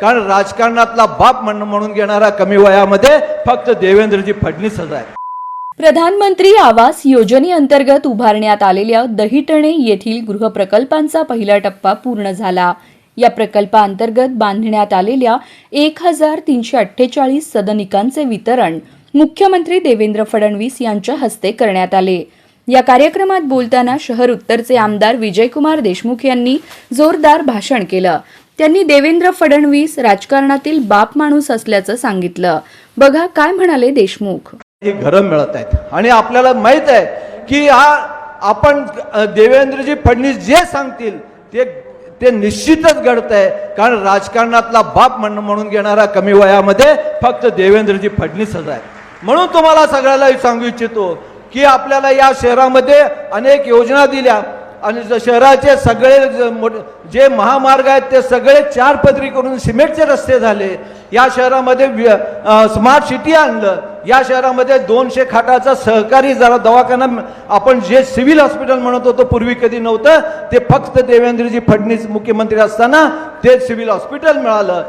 कारण राजकारणातला बाप म्हणून घेणारा कमी वयामध्ये फक्त देवेंद्रजी फडणवीसच आहे प्रधानमंत्री आवास योजनेअंतर्गत उभारण्यात आलेल्या दहिटणे येथील गृहप्रकल्पांचा पहिला टप्पा पूर्ण झाला. या प्रकल्पाअंतर्गत बांधण्यात आलेल्या एक हजार तीनशे अठ्ठेचाळीस सदनिकांचे वितरण मुख्यमंत्री देवेंद्र फडणवीस यांच्या हस्ते करण्यात आले. या कार्यक्रमात बोलताना शहर उत्तरचे आमदार विजयकुमार देशमुख यांनी जोरदार भाषण केलं. त्यांनी देवेंद्र फडणवीस राजकारणातील बाप माणूस असल्याचं सांगितलं. बघा काय म्हणाले देशमुख. ही घरं मिळत आहेत. आणि आपल्याला माहीत आहे की हा आपण देवेंद्रजी फडणवीस जे सांगतील ते ते निश्चितच घडत आहे. कारण राजकारणातला बाप म्हणून म्हणून घेणारा कमी वयामध्ये फक्त देवेंद्रजी फडणवीसच आहे म्हणून तुम्हाला सगळ्याला सांगू इच्छितो की आपल्याला या शहरामध्ये अनेक योजना दिल्या. आणि शहराचे सगळे ज- जे महामार्ग आहेत ते सगळे चार पदरी करून सिमेंटचे रस्ते झाले. या शहरामध्ये स्मार्ट सिटी आणलं. या शहरामध्ये दोनशे खाटाचा सहकारी जरा दवाखाना आपण जे सिव्हिल हॉस्पिटल म्हणत होतो पूर्वी कधी नव्हतं ते फक्त देवेंद्रजी फडणवीस मुख्यमंत्री असताना ते सिव्हिल हॉस्पिटल मिळालं.